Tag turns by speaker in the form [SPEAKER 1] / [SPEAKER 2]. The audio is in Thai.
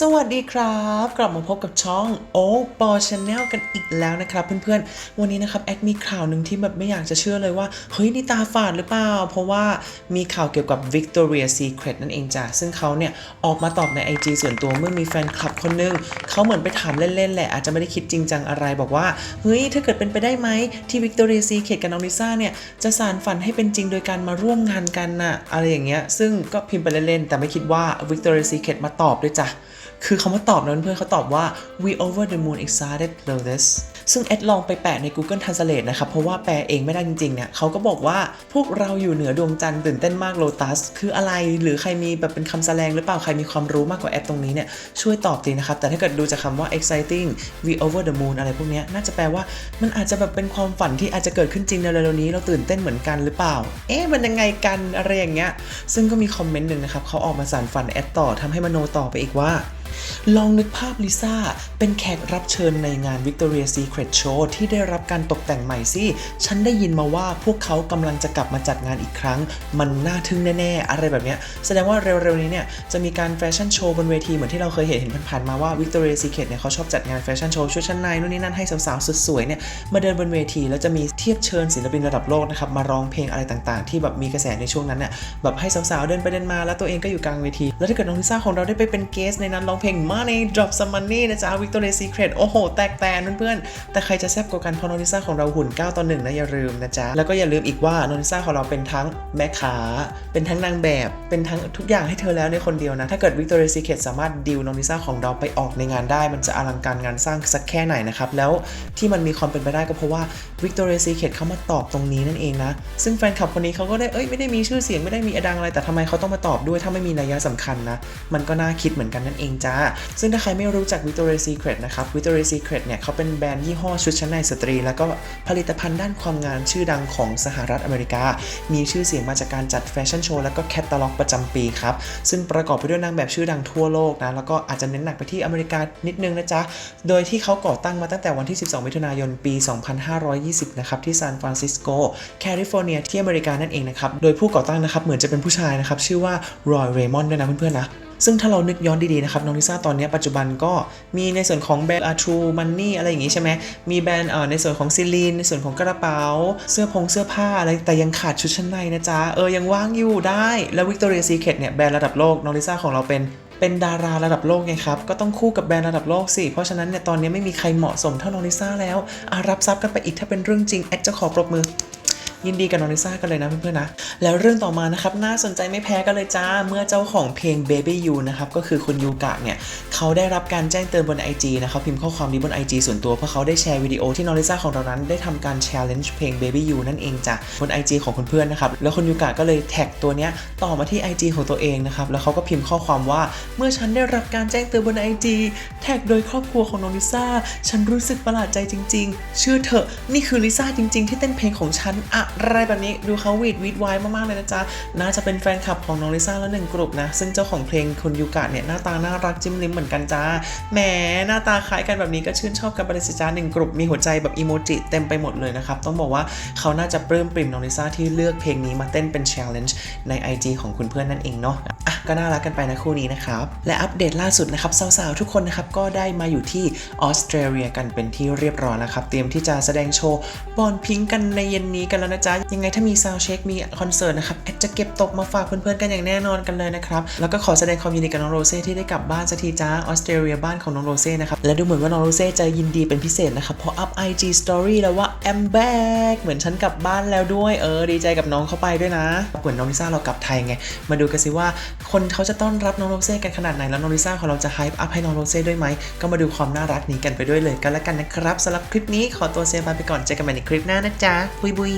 [SPEAKER 1] สวัสดีครับ กลับมาพบกับช่องโอปอชาแนลกันอีกแล้วนะครับเพื่อนๆ วันนี้นะครับแอดมีข่าวหนึ่งที่แบบไม่อยากจะเชื่อเลยว่า เฮ้ยนี่ตาฝาดหรือเปล่า เพราะว่ามีข่าวเกี่ยวกับ Victoria Secret นั่นเองจ้ะ ซึ่งเขาเนี่ย ออกมาตอบใน IG ส่วนตัวเมื่อมีแฟนคลับคนนึง เขาเหมือนไปถามเล่นๆ แหละ อาจจะไม่ได้คิดจริงจังอะไรบอกว่า เฮ้ยถ้าเกิดเป็นไปได้ไหมที่ Victoria Secret กับน้องลิซ่าเนี่ยจะสานฝันให้เป็นจริงโดยการมาร่วมงานกันน่ะอะไรอย่างเงี้ยซึ่งก็พิมพ์ไปเล่นๆแต่ไม่คิดว่า Victoria Secret มาตอบด้วยจ้ะ คือเขามาตอบนะเพื่อนเขาตอบว่า we over the moon excited for this ซึ่งแอดลองไปแปะใน Google Translate นะครับ เพราะว่าแปลเองไม่ได้จริงๆเนี่ยเขาก็บอกว่าพวกเราอยู่เหนือดวงจันทร์ตื่นเต้นมากโลตัสคืออะไรหรือใครมีแบบเป็นคำแสดงหรือเปล่า ใครมีความรู้มากกว่าแอดตรงนี้เนี่ยช่วยตอบทีนะครับ แต่ถ้าเกิดดูจากคำว่า exciting we over the moon อะไรพวกนี้น่าจะแปลว่ามันอาจจะแบบเป็นความฝันที่อาจจะเกิดขึ้นจริงในเร็วๆนี้เราตื่นเต้นเหมือนกันหรือเปล่า เอ๊ะมันยังไงกันอะไรอย่างเงี้ยซึ่งก็มีคอมเมนต์หนึ่งนะครับเขาออกมาสานฝันแอดต่อทำให้มโนต่อไปอีกว่า ลองนึกภาพลิซ่าเป็นแขกรับเชิญในงาน Victoria Secret Show ที่ได้รับการตกแต่งใหม่สิ ฉันได้ยินมาว่าพวกเขากำลังจะกลับมาจัดงานอีกครั้ง มันน่าทึ่งแน่ๆ อะไรแบบเนี้ยแสดงว่าเร็วๆนี้เนี่ยจะมีการแฟชั่นโชว์บนเวทีเหมือนที่เราเคยเห็นเห็นผ่านๆมาว่า Victoria Secret เนี่ยเขาชอบจัดงานแฟชั่นโชว์ชุดชั้นในนู่นนี่นั่นให้สาวๆสุดสวยเนี่ยมาเดินบนเวทีแล้วจะมีเทียบเชิญศิลปินระดับโลกนะครับมาร้องเพลงอะไรต่างๆ ที่แบบมีกระแสในช่วงนั้นเนี่ยแบบให้สาวๆเดินไปเดินมาแล้วตัวเองก็อยู่กลางเวที แล้วถ้าเกิดน้องลิซ่าของเราได้ไปเป็นเกสในนั้นร้องเพลง Money Drop Some Money นะจ๊ะ Victoria Secret โอ้โห แตกแตนเพื่อนๆ แต่ใครจะแซ่บกว่ากันเพราะน้องลิซ่าของเราหุ่น 9 ต่อ1นะอย่าลืมนะจ๊ะ แล้วก็อย่าลืมอีกว่าน้องลิซ่าของเราเป็นทั้งแม่ค้า เป็นทั้งนางแบบ เป็นทั้งทุกอย่างให้เธอแล้วในคนเดียวนะ ถ้าเกิด Victoria Secret สามารถดิวน้องลิซ่าของเราไปออกในงานได้ มันจะอลังการงานสร้างสักแค่ไหนนะครับ แล้วที่มันมีความเป็นไปได้ก็เพราะว่า Victoria Secret เขามาตอบตรงนี้นั่นเองนะ ซึ่งแฟนคลับคนนี้เขาก็ได้ เอ้ย ไม่ได้มีชื่อเสียง ไม่ได้มีอดังอะไร แต่ทำไมเขาต้องมาตอบด้วย ถ้าไม่มีนัยสำคัญนะ มันก็น่าคิดเหมือนกันนั่นเองจ้าซึ่งถ้าใครไม่รู้จัก Victoria Secret นะครับ Victoria Secret เนี่ยเขาเป็นแบรนด์ยี่ห้อชุดชั้นในสตรี แล้วก็ผลิตภัณฑ์ด้านความงามชื่อดังของสหรัฐอเมริกา มีชื่อเสียงมาจากการจัดแฟชั่นโชว์แล้วก็แคตตาล็อกประจำปีครับ ซึ่งประกอบไปด้วยนางแบบชื่อดังทั่วโลกนะ แล้วก็อาจจะเน้นหนักไปที่อเมริกานิดนึงนะจ๊ะ โดยที่เขาก่อตั้งมาตั้งแต่วันที่ 12 มิถุนายน ปี 2520 นะครับ ที่ซานฟรานซิสโก แคลิฟอร์เนีย ที่อเมริกานั่นเองนะครับ โดยผู้ก่อตั้งนะครับ เหมือนจะเป็นผู้ชายนะครับ ชื่อว่ารอย เรมอนด้วยนะเพื่อนๆนะ ซึ่งถ้าเรานึกย้อนดีๆนะครับน้องลิซ่าตอนนี้ปัจจุบันก็มีในส่วนของแบรนด์อาทรูมันนี่อะไรอย่างงี้ใช่ไหมมีแบรนด์ในส่วนของซิลีนในส่วนของกระเป๋า เสื้อผงเสื้อผ้าอะไรแต่ยังขาดชุดชั้นในนะจ๊ะเออยังว่างอยู่ได้แล้ว Victoria Secret เนี่ยแบรนด์ระดับโลกน้องลิซ่าของเราเป็นเป็นดาราระดับโลกไงครับ ก็ต้องคู่กับแบรนด์ระดับโลกสิ เพราะฉะนั้นเนี่ยตอนนี้ไม่มีใครเหมาะสมเท่าน้องลิซ่าแล้วอะรับทรัพย์กันไปอีกถ้าเป็นเรื่องจริง แอดจะขอปรบมือ ยินดีกับน้องลิซ่ากันเลยนะเพื่อนๆนะ แล้วเรื่องต่อมานะครับน่าสนใจไม่แพ้กันเลยจ้า เมื่อเจ้าของเพลง Baby You นะครับก็คือคุณยูกะเนี่ยเขาได้รับการแจ้งเตือนบน IG นะครับพิมพ์ข้อความนี้บน IG ส่วนตัวเพราะเขาได้แชร์วิดีโอที่น้องลิซ่าของเรานั้น ได้ทำการ challenge เพลง Baby You นั่นเองจ้ะบน IG ของคุณเพื่อนนะครับแล้วคุณยูกะก็เลยแท็กตัวเนี้ยต่อมาที่ IG ของตัวเองนะครับแล้วเขาก็พิมพ์ข้อความว่าเมื่อฉันได้รับการแจ้งเตือนบน IG แท็กโดยครอบครัวของน้องลิซ่าฉันรู้สึกประหลาดใจจริง ๆ เชื่อเถอะนี่คือลิซ่าจริง ๆ ที่เต้นเพลงของฉันอะอะไรแบบนี้ดูเขาวีดวีดไวายมากๆเลยนะจ๊ะ น่าจะเป็นแฟนคลับของน้องลิซ่าแล้วหนึ่งกลุ่มนะ ซึ่งเจ้าของเพลงคุณยูกะเนี่ยหน้าตาน่ารักจิ้มลิ้มเหมือนกันจ้าแหมหน้าตาคล้ายกันแบบนี้ก็ชื่นชอบกันไปเลยสิจ้าหนึ่งกลุ่มมีหัวใจแบบอีโมจิเต็มไปหมดเลยนะครับ ต้องบอกว่าเขาน่าจะปลื้มปริ่มน้องลิซ่าที่เลือกเพลงนี้มาเต้นเป็น challenge ใน IG ของคุณเพื่อนนั่นเองเนาะ ก็น่ารักกันไปนะคู่นี้นะครับ และอัปเดตล่าสุดนะครับสาวๆทุกคนนะครับก็ได้มาอยู่ที่ออสเตรเลียกันเป็นที่เรียบร้อยแล้วครับ เตรียมที่จะแสดงโชว์บอลพิงกันในเย็นนี้กันแล้วนะจ๊ะ ยังไงถ้ามีซาวเช็คมีคอนเสิร์ตนะครับแอดจะเก็บตกมาฝากเพื่อนๆกันอย่างแน่นอนกันเลยนะครับ แล้วก็ขอแสดงความยินดีกับน้องโรเซ่ที่ได้กลับบ้านสักทีจ้าออสเตรเลียบ้านของน้องโรเซ่นะครับและดูเหมือนว่าน้องโรเซ่จะยินดีเป็นพิเศษนะครับเพราะอัพ IG Story แล้วว่า I'm back เหมือนฉันกลับบ้านแล้วด้วยเออดีใจกับน้องเข้าไปด้วยนะเหมือนน้องลิซ่าเรากลับไทยไง มาดูกันสิว่าคนเขาจะต้อนรับน้องโรเซ่กันขนาดไหนแล้วน้องลิซ่าของเราจะไฮป์อัพให้น้องโรเซ่ด้วยไหม ก็มาดูความน่ารักนี้กันไปด้วยเลยกันแล้วกันนะครับสำหรับคลิปนี้ขอตัวเซฟไปก่อนเจอกันใหม่ในคลิปหน้านะจ๊ะบุยบุย